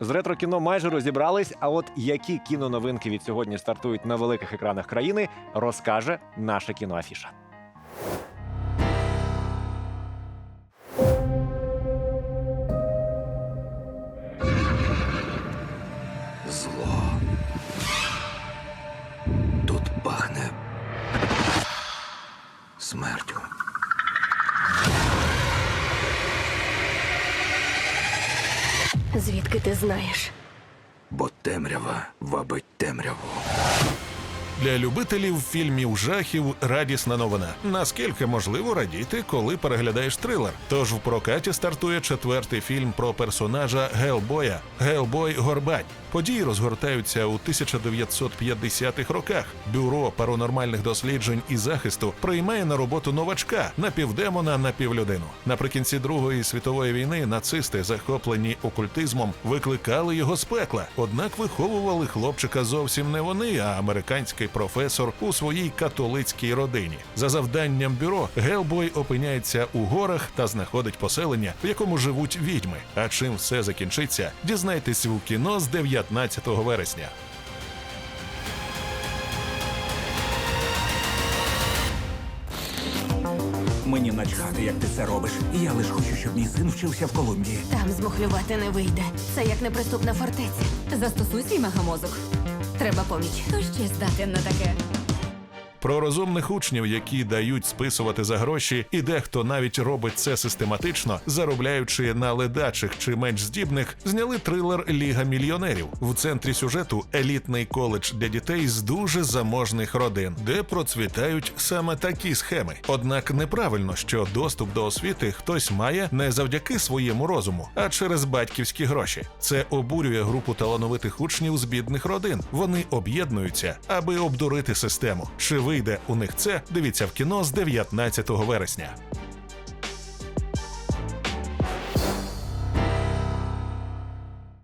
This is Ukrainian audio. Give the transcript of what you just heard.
З ретро кіно майже розібрались. А от які кіноновинки від сьогодні стартують на великих екранах країни, розкаже наша кіноафіша. Тут пахне смертю. Звідки ти знаєш? Бо темрява вабить темряву. Для любителів фільмів жахів радісна новина. Наскільки можливо радіти, коли переглядаєш трилер? Тож в прокаті стартує четвертий фільм про персонажа Гелбоя Гелбой Горбань. Події розгортаються у 1950-х роках. Бюро паранормальних досліджень і захисту приймає на роботу новачка напівдемона, напівлюдину. Наприкінці Другої світової війни нацисти, захоплені окультизмом, викликали його з пекла. Однак виховували хлопчика зовсім не вони, а американський професор у своїй католицькій родині. За завданням бюро Гелбой опиняється у горах та знаходить поселення, в якому живуть відьми. А чим все закінчиться, дізнайтесь у кіно з 19 вересня. Мені начхати, як ти це робиш. Я лише хочу, щоб мій син вчився в Колумбії. Там змухлювати не вийде. Це як неприступна фортеця. Застосуй свій мегамозок. Треба поміч. Хто ще здатен на таке? Про розумних учнів, які дають списувати за гроші, і дехто навіть робить це систематично, заробляючи на ледачих чи менш здібних, зняли трилер Ліга мільйонерів. В центрі сюжету елітний коледж для дітей з дуже заможних родин, де процвітають саме такі схеми. Однак неправильно, що доступ до освіти хтось має не завдяки своєму розуму, а через батьківські гроші. Це обурює групу талановитих учнів з бідних родин. Вони об'єднуються, аби обдурити систему. Чи вийде у них це? Дивіться в кіно з 19 вересня.